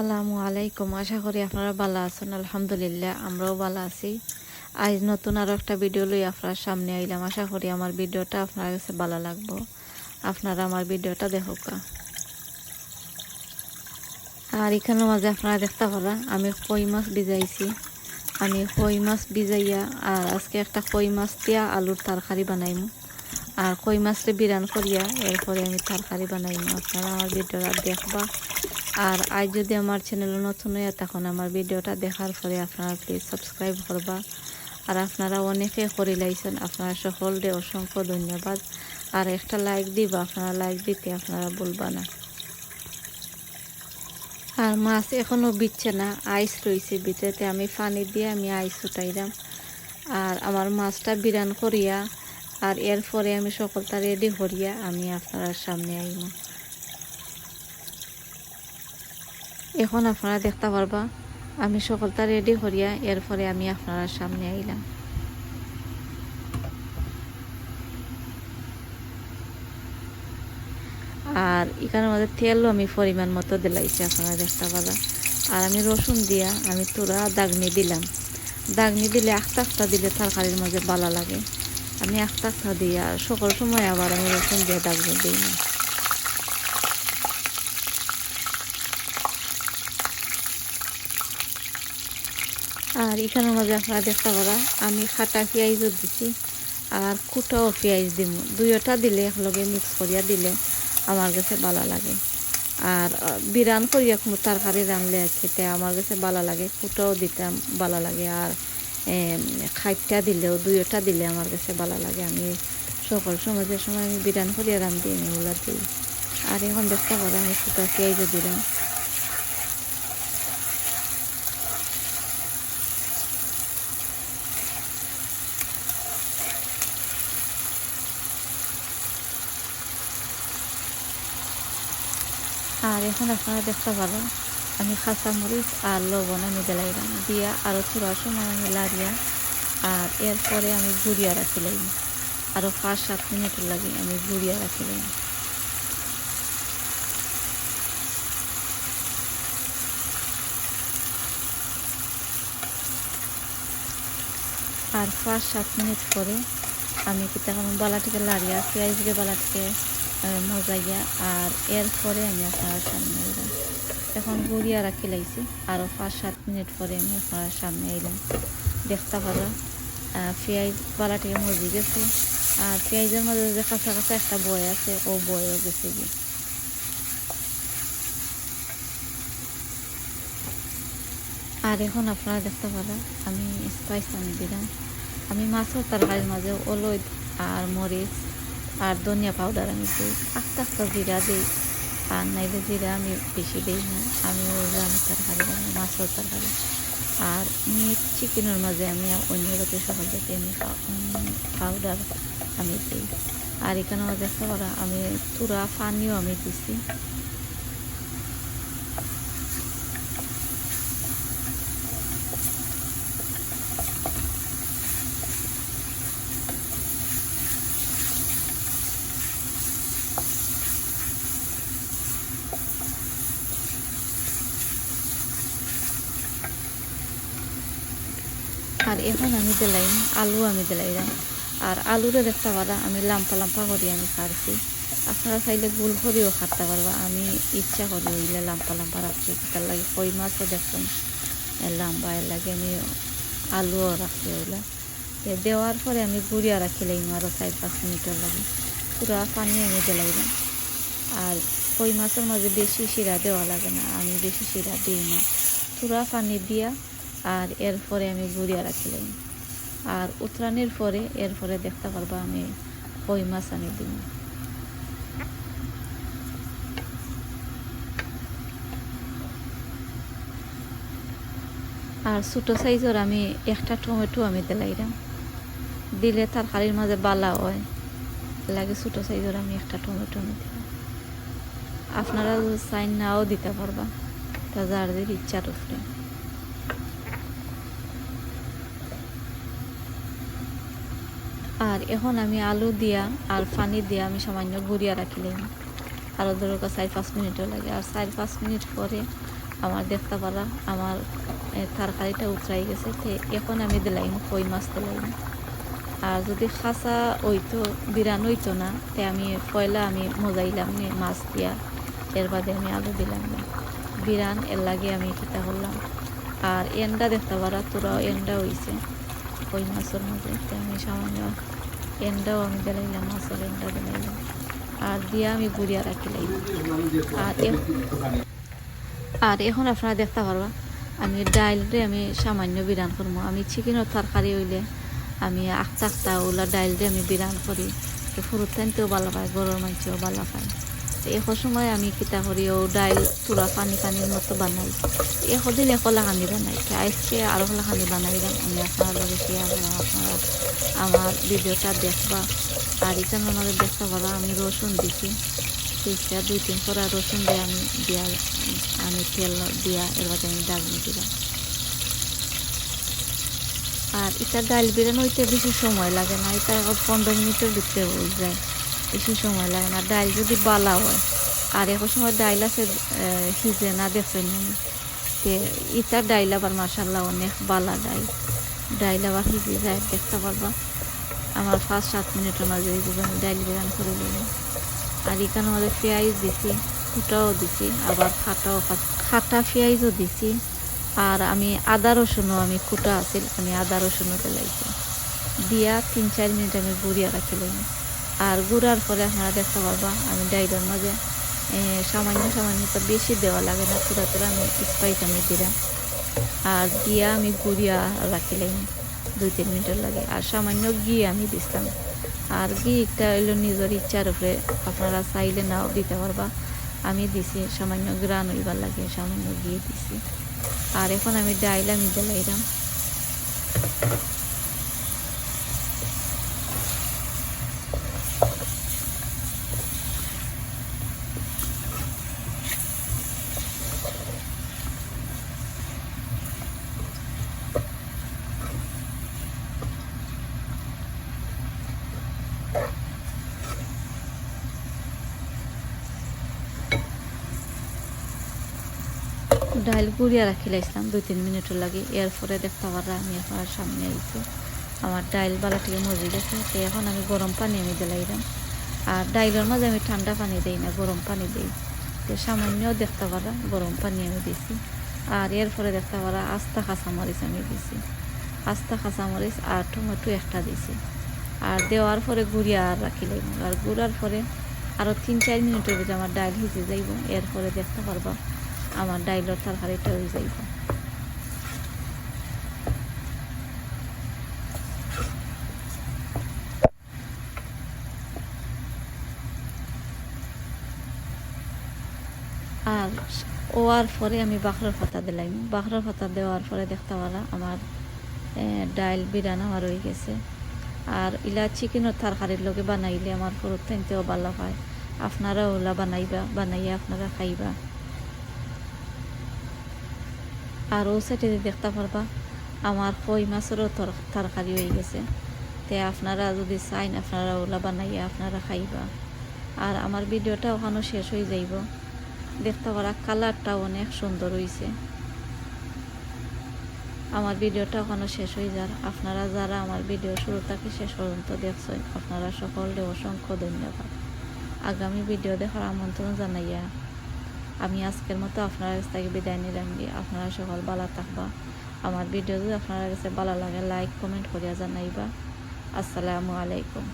আসসালামু আলাইকুম। আশা করি আপনারা ভালো আছেন। আলহামদুলিল্লাহ, আমরাও ভালো আছি। আজ নতুন আরও একটা ভিডিও লই আপনার সামনে আইলাম। আশা করি আমার ভিডিওটা আপনার কাছে ভালো লাগবো। আপনারা আমার ভিডিওটা দেখুক। আর এখানের মাঝে আপনারা দেখতে পারা, আমি কই মাছ ভিজাইছি। আমি কই মাছ ভিজাইয়া, আর আজকে একটা কই মাছ দিয়া আলুর তরকারি বানাইমু। আর কই মাছটা বিরান করিয়া, এরপরে আমি তরকারি বানাইমু। আপনারা আমার ভিডিওটা দেখবা। আর আজ যদি আমার চ্যানেল নতুন হয়ে তখন আমার ভিডিওটা দেখার পরে আপনারা প্লিজ সাবস্ক্রাইব করবা। আর আপনারা অনেকে করে লাইছেন, আপনারা সকলকে অসংখ্য ধন্যবাদ। আর একটা লাইক দিবা, আপনারা লাইক দিতে আপনারা বলবা না। আর মাছ এখনও বিচ্ছে না আইস রয়েছে ভিতরেতে, আমি পানি দিয়ে আমি আইস উঠাইলাম। আর আমার মাছটা বিরান করিয়া, আর এরপরে আমি সকলটা রেডি করিয়া আমি আপনার সামনে আইম। এখন আপনারা দেখতে পারবা, আমি সকলটা রেডি করিয়া এরপরে আমি আপনার সামনে আইলাম। আর এখানের মধ্যে তেলও আমি পরিমাণ মতো দিলাইছি, আপনারা দেখতে পারা আর আমি রসুন দিয়া আমি তোরা দাগনি দিলাম। দাগনি দিলে আস্তে আস্তে দিলে তরকারির মাঝে বালা লাগে। আমি আস্তে আস্তে দিই আর সকল সময় আবার আমি রসুন দিয়ে দাগনি দিই না। আর এখানের মাঝে আপনারা দেখতে পারা আমি খাটা পেঁয়াজও দিছি আর কুটাও পেঁয়াজ দিব দুইটা দিলে একলগে মিক্স করিয়া দিলে আমার কাছে ভালো লাগে। আর বিরান করিয়া কোনো তরকারি রানলে খেতে আমার কাছে ভালো লাগে, কুটাও দিতাম ভালো লাগে আর খাইটা দিলেও দুইটা দিলে আমার কাছে ভালো লাগে। আমি সকল সমাজের সময় আমি বিরান করিয়া রান্ধি, আমি ওগুলা দিই। আর এখন দেখতে পারা আমি কুটা পেঁয়াজও দিলাম। আর এখন আপনারা দেখতে পারেন আমি খাঁচা মরিচ আর লবণ আমি দিলাইলাম দিয়া আরও থোড়া সময় আমি লাড়িয়া আর এরপরে আমি গুড়িয়া রাখিলাম আরও পাঁচ, সাত মিনিট লাগে আমি গুড়িয়া রাখিলাম আর পাঁচ, সাত মিনিট পরে আমি তখন বালাটিকে লাড়িয়া, পেঁয়াজ দিয়ে বালাটিকে মজাইয়া আর এরপরে আমি আপনার সামনে এলাম এখন গুড়িয়া রাখি লাইছি আরও পাঁচ সাত মিনিট পরে আমি আপনার সামনে এলাম দেখতে পারা পেঁয়াজ বালাটিকে মজি গেছে, আর পেঁয়াজের মধ্যে যে কাঁচা কাঁচা একটা বয় আছে, ও বয়ও গেছে কি আর এখন আপনারা দেখতে পারা আমি স্পাইস আমি দিলাম। আমি মাছের তরকারির মাঝে অলদ আর মরিচ আর ধনিয়া পাউডার আমি দিই। আস্তে আস্তে জিরা দিই। আর নাইলে জিরা আমি বেশি দিই না। আমি আমি তরকারি বানাই, মাছের তরকারি। আর মিট চিকেনের মাঝে আমি অন্য রকম সকাল থেকে আমি পাউডার আমি দিই। আর এখানে একটা করা, আমি তুরা পানিও আমি দিছি। আর এখন আমি দিলাইম আলু আমি দিলাইলাম আর আলুরে দেখতে পারা আমি লাম্পা লাম্পা করি আমি কাটছি আপনারা চাইলে ভুল করেও খাটতে পারবা। আমি ইচ্ছা করি হইলে লাম্পা লাম্পা রাখছি। তার লাগে কই মাছও দেখতাম লাম্বা এর লাগে আমি আলুও রাখছি ওইলা। দেওয়ার পরে আমি গুড়িয়া রাখিলাম আরও চার পাঁচ মিনিটের লাগে। পুরা পানি আমি দিলাইলাম আর কই মাছের মাঝে বেশি শিরা দেওয়া লাগে না, আমি বেশি শিরা দিই না। পুরা পানি দিয়া আর এরপরে আমি গুড়িয়া রাখিলাম। আর উতরানির পরে এরপরে দেখতে পারবা আমি কই মাছ আমি দিব। আর ছোটো সাইজের আমি একটা টমেটো আমি দিলাইলাম। দিলে তরকারির মাঝে বালা হয়, লাগে ছোটো সাইজের আমি একটা টমেটো আমি দিলাম। আপনারা সাইন নাও দিতে পারবা, তা যাদের ইচ্ছার উপরে আর এখন আমি আলু দিয়া আর পানি দিয়া আমি সামান্য গুড়িয়া রাখিলাম। আরও ধরো চার পাঁচ মিনিটও লাগে। আর চার পাঁচ মিনিট পরে আমার দেখতে পারা আমার তরকারিটা উতরাই গেছে। এখন আমি দিলাইম কই মাছ দিলাইম। আর যদি খাসা হইতো, বিরান হইতো না, তে আমি পয়লা আমি মজাইলাম মাছ দিয়া। এর বাদে আমি আলু দিলাম না। বিরান এর লাগে আমি কিতা করলাম। আর এন্ডা দেখতে পারা তোরাও এন্ডা হইছে। কই মাছের মধ্যে আমি সামান্য এন্ডাও আমি দিলাইলাম মাছের এন্ডা দিলাইলাম আর দিয়া আমি গুড়িয়া রাখিলাম আর আর এখন আপনারা দেখতে পারবা, আমি ডাইলরে আমি সামান্য বিরান করব আমি চিকেনের তরকারি হইলে আমি আখতা আখতা ওলা ডাইলরে আমি বিরান করি। ফুরুত টাইনতেও ভালো পায়, গরুর মাংসও ভালো পায়। তো সময় আমি কিতা করি ও ডাইল পুরা পানি পানির মতো বানাই। এদিন একলা খানি বানাই আজকে আরও হলা খানি বানাইলাম আমি আপনার লগে শেয়ার করলাম আমার ভিডিওটা দেখবা। আর এখানে আমাদের দেখতে পারা আমি রসুন দিছি। পিসটা দুই তিন করা রসুন দিয়ে আমি দিয়া, আমি তেল দিয়া এর বাদে আমি ডালনি দিলাম আর এটা ডাল বিরান হইতে বেশি সময় লাগে না এটা পনেরো মিনিটের ভিতরে হয়ে যায়। বেশি সময় লাগে না। ডাল যদি বালা হয়, আর এখন সময় ডাইল আছে সিজে না দেখছেন ইটার ডাইল আবার মাসাল্লাহ অনেক বালা ডাইল। ডাইল আবার সিজে যায়, দেখতে পারবা। আমার ফার্স্ট সাত মিনিটের মাঝে আমি ডাইল বিরান করে দিলাম। আর এখানে আমাদের পেঁয়াজ দিছি ফুটাও দিছি, আবার খাটাও খাটা পেঁয়াজও দিছি। আর আমি আদা রসুনও আমি কুটা আছিল আমি আদা রসুনও পেলাইছি দিয়া তিন চার মিনিট আমি গুড়িয়া রাখিলাম। আর গুড়ার পরে আপনারা দেখতে পারবা, আমি ডাইলের মাঝে সামান্য সামান্য তো বেশি দেওয়া লাগে না পুরা তোরা আমি স্পাইস আমি দিলাম আর দিয়া আমি গুড়িয়া রাখিলাম দুই, তিন মিনিটের লাগে। আর সামান্য ঘি আমি দিতাম আর ঘিটা হইল নিজের ইচ্ছার উপরে, আপনারা চাইলে নাও দিতে পারবা। আমি দিছি, সামান্য গ্রান হইবার লাগে, সামান্য ঘি দিছি। আর এখন আমি ডাইল আমি দিলাইলাম ডাইল গুড়িয়া রাখি লাইছিলাম দুই তিন মিনিটের লাগে। এরপরে দেখতে পারা আমি আপনার সামনে আইছি। আমার ডাইল বালা থেকে মজি গেছে। তো এখন আমি গরম পানি আমি দিলাইলাম। আর ডাইলের মাঝে আমি ঠান্ডা পানি দিই না, গরম পানি দিই। তো সামান্য দেখতে পারা গরম পানি আমি দিছি। আর এরপরে দেখতে পারা আস্তা কাঁচামরিচ আমি দিছি। আস্তা কাঁচামরিচ আর টমেটো একটা দিছি। আর দেওয়ার পরে গুড়িয়া আর রাখি লাইব আর গুড়ার পরে আরও তিন চার মিনিটের ভিতরে আমার ডাইল ভিজে যাইব। এরপরে দেখতে পারবা আমার ডাইলর তরকারিটা হয়ে যাইব। আর ওয়ার পরে আমি বাখরের পাতা দিলাম। বাখরের পাতা দেওয়ার পরে দেখতে পারা আমার ডাইল বিরান আমার হয়ে গেছে। আর ইলা চিকেনের তরকারির লগে বানাইলে আমার ফরত থাকতেও ভালো হয়। আপনারা ওলা বানাইবা, বানাইয়া আপনারা খাইবা। আর ও সাইডে দেখতে পারবা, আমার কই মাছেরও তর- তরকারি হয়ে গেছে। তে আপনারা যদি চাইন, আপনারা ওলা বানাইয়া আপনারা খাইবা। আর আমার ভিডিওটা ওখানে শেষ হয়ে যাইব। দেখতে পারা কালারটা অনেক সুন্দর হয়েছে আমার ভিডিওটা ওখানে শেষ হয়ে যার। আপনারা যারা আমার ভিডিও শুরু থেকে শেষ পর্যন্ত দেখছেন, আপনারা সকলকে অসংখ্য ধন্যবাদ। আগামী ভিডিও দেখার আমন্ত্রণ জানাইয়া আমি আজকের মতো আপনার কাছ থেকে বিদায় নিলাম গিয়ে আপনারা সকল ভালো থাকবা। আমার ভিডিও যদি আপনার কাছে ভালো লাগে লাইক কমেন্ট করিয়া জানাইবা। আসসালামু আলাইকুম।